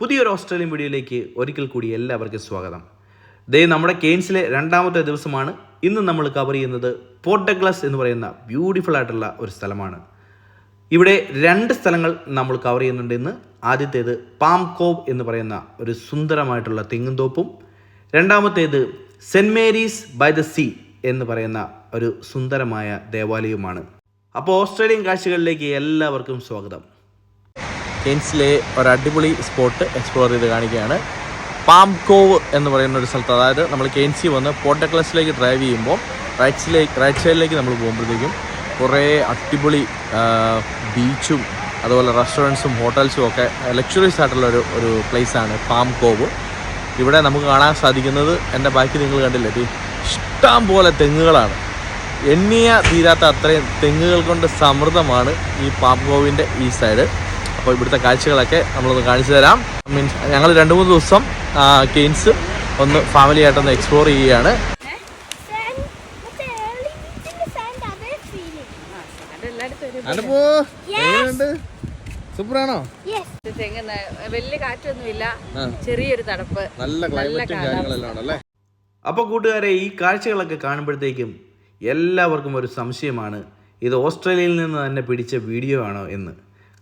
പുതിയൊരു ഓസ്ട്രേലിയൻ വീഡിയോയിലേക്ക് ഒരിക്കൽ കൂടി എല്ലാവർക്കും സ്വാഗതം. ദേ നമ്മുടെ കെയിൻസിലെ രണ്ടാമത്തെ ദിവസമാണ്. ഇന്ന് നമ്മൾ കവർ ചെയ്യുന്നത് പോർട്ട് ഡഗ്ലസ് എന്ന് പറയുന്ന ബ്യൂട്ടിഫുൾ ആയിട്ടുള്ള ഒരു സ്ഥലമാണ്. ഇവിടെ രണ്ട് സ്ഥലങ്ങൾ നമ്മൾ കവർ ചെയ്യുന്നുണ്ട് ഇന്ന്. ആദ്യത്തേത് പാം കോവ് എന്ന് പറയുന്ന ഒരു സുന്ദരമായിട്ടുള്ള തെങ്ങുംതോപ്പും രണ്ടാമത്തേത് Saint Mary's by the sea എന്ന് പറയുന്ന ഒരു സുന്ദരമായ ദേവാലയവുമാണ്. അപ്പോൾ ഓസ്ട്രേലിയൻ കാഴ്ചകളിലേക്ക് എല്ലാവർക്കും സ്വാഗതം. കെയ്ൻസിലെ ഒരു അടിപൊളി സ്പോട്ട് എക്സ്പ്ലോർ ചെയ്ത് കാണിക്കുകയാണ്. പാംകോവ് എന്ന് പറയുന്ന ഒരു സ്ഥലത്ത്. അതായത് നമ്മൾ കെയ്ൻസി വന്ന് പോട്ടക്ലസിലേക്ക് ഡ്രൈവ് ചെയ്യുമ്പോൾ റൈറ്റ്സിലേക്ക് റൈറ്റ് സൈഡിലേക്ക് നമ്മൾ പോകുമ്പോഴത്തേക്കും കുറേ അടിപൊളി ബീച്ചും അതുപോലെ റെസ്റ്റോറന്റ്സും ഹോട്ടൽസും ഒക്കെ ലക്ഷറീസ് ആയിട്ടുള്ള ഒരു ഒരു പ്ലേസാണ് പാം കോവ് ഇവിടെ നമുക്ക് കാണാൻ സാധിക്കുന്നത് എന്റെ ബാക്കി നിങ്ങൾ കണ്ടില്ലേ? ഇഷ്ടം പോലെ തെങ്ങുകളാണ്. എണ്ണിയ തീരാത്ത അത്രയും തെങ്ങുകൾ കൊണ്ട് സമൃദ്ധമാണ് ഈ പാം കോവിന്റെ ഈ സൈഡ് അപ്പോൾ ഇവിടുത്തെ കാഴ്ചകളൊക്കെ നമ്മളൊന്ന് കാണിച്ചു തരാം. മീൻസ് ഞങ്ങൾ രണ്ട് മൂന്ന് ദിവസം കെയിൻസ് ഒന്ന് ഫാമിലി ആയിട്ടൊന്ന് എക്സ്പ്ലോർ ചെയ്യുകയാണ്. സൂപ്പറാണോ? വലിയ കാറ്റൊന്നുമില്ല. ചെറിയൊരു തണുപ്പ്. നല്ല ക്ലൈമറ്റും കാര്യങ്ങളെല്ലാം ഉണ്ടല്ലേ അപ്പോൾ കൂട്ടുകാരെ ഈ കാഴ്ചകളൊക്കെ കാണുമ്പോഴത്തേക്കും എല്ലാവർക്കും ഒരു സംശയമാണ്. ഇത് ഓസ്ട്രേലിയയിൽ നിന്ന് തന്നെ പിടിച്ച വീഡിയോ ആണോ എന്ന്.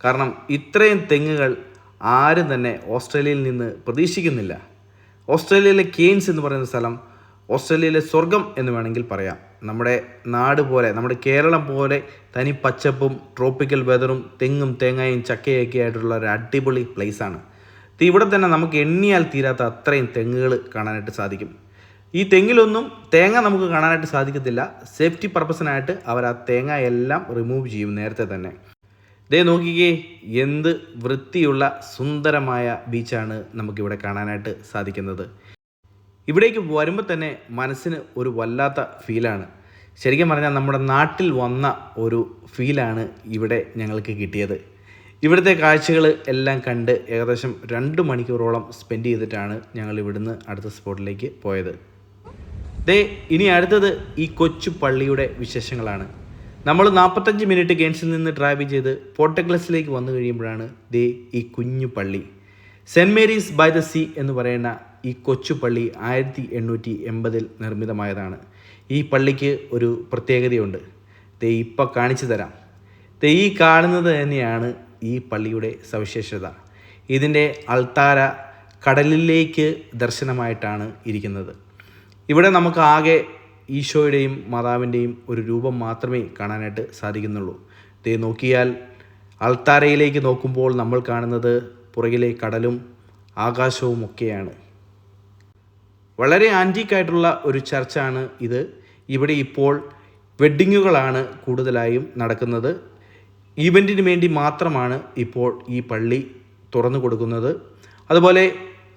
കാരണം ഇത്രയും തെങ്ങുകൾ ആരും തന്നെ ഓസ്ട്രേലിയയിൽ നിന്ന് പ്രതീക്ഷിക്കുന്നില്ല. ഓസ്ട്രേലിയയിലെ കെയ്ൻസ് എന്ന് പറയുന്ന സ്ഥലം ഓസ്ട്രേലിയയിലെ സ്വർഗം എന്ന് വേണമെങ്കിൽ പറയാം. നമ്മുടെ നാട് പോലെ നമ്മുടെ കേരളം പോലെ തനി പച്ചപ്പും ട്രോപ്പിക്കൽ വെതറും തെങ്ങും തേങ്ങയും ചക്കയൊക്കെ ആയിട്ടുള്ള ഒരു അടിപൊളി പ്ലേസാണ് ഇവിടെ തന്നെ നമുക്ക് എണ്ണിയാൽ തീരാത്ത അത്രയും തെങ്ങുകൾ കാണാനായിട്ട് സാധിക്കും. ഈ തെങ്ങിലൊന്നും തേങ്ങ നമുക്ക് കാണാനായിട്ട് സാധിക്കത്തില്ല. സേഫ്റ്റി പർപ്പസിനായിട്ട് അവർ ആ തേങ്ങ എല്ലാം റിമൂവ് ചെയ്യും നേരത്തെ തന്നെ. ദേ നോക്കിക്കേ എന്ത് വൃത്തിയുള്ള സുന്ദരമായ ബീച്ചാണ് നമുക്കിവിടെ കാണാനായിട്ട് സാധിക്കുന്നത്. ഇവിടേക്ക് വരുമ്പോൾ തന്നെ മനസ്സിന് ഒരു വല്ലാത്ത ഫീലാണ്. ശരിക്കും പറഞ്ഞാൽ നമ്മുടെ നാട്ടിൽ വന്ന ഒരു ഫീലാണ് ഇവിടെ ഞങ്ങൾക്ക് കിട്ടിയത്. ഇവിടുത്തെ കാഴ്ചകൾ എല്ലാം കണ്ട് ഏകദേശം രണ്ട് മണിക്കൂറോളം സ്പെൻഡ് ചെയ്തിട്ടാണ് ഞങ്ങൾ ഇവിടുന്ന് അടുത്ത സ്പോട്ടിലേക്ക് പോയത്. ദേ ഇനി അടുത്തത് ഈ കൊച്ചു പള്ളിയുടെ വിശേഷങ്ങളാണ്. നമ്മൾ നാൽപ്പത്തഞ്ച് മിനിറ്റ് ഗെയിംസിൽ നിന്ന് ഡ്രൈവ് ചെയ്ത് പോർട്ടക്ലസിലേക്ക് വന്നു കഴിയുമ്പോഴാണ് ദേ ഈ കുഞ്ഞു പള്ളി. Saint Mary's by the sea എന്ന് പറയുന്ന ഈ കൊച്ചു പള്ളി ആയിരത്തി എണ്ണൂറ്റി എൺപതിൽ നിർമ്മിതമായതാണ്. ഈ പള്ളിക്ക് ഒരു പ്രത്യേകതയുണ്ട്. ദേ ഇപ്പം കാണിച്ചു തരാം. ദേ ഈ കാണുന്നത് തന്നെയാണ് ഈ പള്ളിയുടെ സവിശേഷത. ഇതിന്റെ അൾത്താര കടലിലേക്ക് ദർശനമായിട്ടാണ് ഇരിക്കുന്നത്. ഇവിടെ നമുക്ക് ആകെ ഈശോയുടെയും മാതാവിന്റെയും ഒരു രൂപം മാത്രമേ കാണാനായിട്ട് സാധിക്കുന്നുള്ളൂ. ദേ നോക്കിയാൽ അൾത്താരയിലേക്ക് നോക്കുമ്പോൾ നമ്മൾ കാണുന്നത് പുറകിലെ കടലും ആകാശവും ഒക്കെയാണ്. വളരെ ആന്റീക്കായിട്ടുള്ള ഒരു ചർച്ചാണ് ഇത്. ഇവിടെ ഇപ്പോൾ വെഡ്ഡിങ്ങുകളാണ് കൂടുതലായും നടക്കുന്നത്. ഈവന്റിന് വേണ്ടി മാത്രമാണ് ഇപ്പോൾ ഈ പള്ളി തുറന്നു കൊടുക്കുന്നത്. അതുപോലെ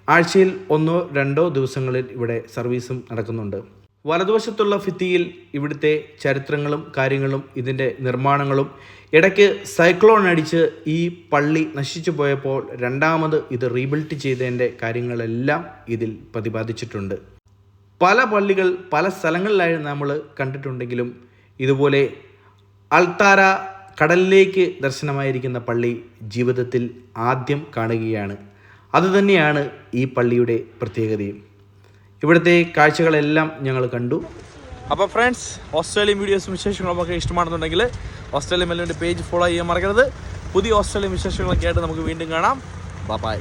ആഴ്ചയിൽ ഒന്നോ രണ്ടോ ദിവസങ്ങളിൽ ഇവിടെ സർവീസും നടക്കുന്നുണ്ട്. വലതുവശത്തുള്ള ഭിത്തിയിൽ ഇവിടുത്തെ ചരിത്രങ്ങളും കാര്യങ്ങളും ഇതിന്റെ നിർമ്മാണങ്ങളും. ഇടയ്ക്ക് സൈക്ലോൺ അടിച്ച് ഈ പള്ളി നശിച്ചു പോയപ്പോൾ രണ്ടാമത് ഇത് റീബിൽഡ് ചെയ്തതിന്റെ കാര്യങ്ങളെല്ലാം ഇതിൽ പ്രതിപാദിച്ചിട്ടുണ്ട്. പല പള്ളികൾ പല സ്ഥലങ്ങളിലായി നമ്മൾ കണ്ടിട്ടുണ്ടെങ്കിലും ഇതുപോലെ അൾത്താര കടലിലേക്ക് ദർശനമായിരിക്കുന്ന പള്ളി ജീവിതത്തിൽ ആദ്യം കാണുകയാണ്. അതുതന്നെയാണ് ഈ പള്ളിയുടെ പ്രത്യേകതയും. ഇവിടുത്തെ കാഴ്ചകളെല്ലാം ഞങ്ങൾ കണ്ടു. അപ്പോൾ ഫ്രണ്ട്സ് ഓസ്ട്രേലിയൻ വീഡിയോസും വിശേഷങ്ങളും ഒക്കെ ഇഷ്ടമാണെന്നുണ്ടെങ്കിൽ ഓസ്ട്രേലിയൻ മെല്ലിന്റെ പേജ് ഫോളോ ചെയ്യാൻ മറക്കരുത്. പുതിയ ഓസ്ട്രേലിയൻ വിശേഷങ്ങളൊക്കെ ആയിട്ട് നമുക്ക് വീണ്ടും കാണാം. ബൈ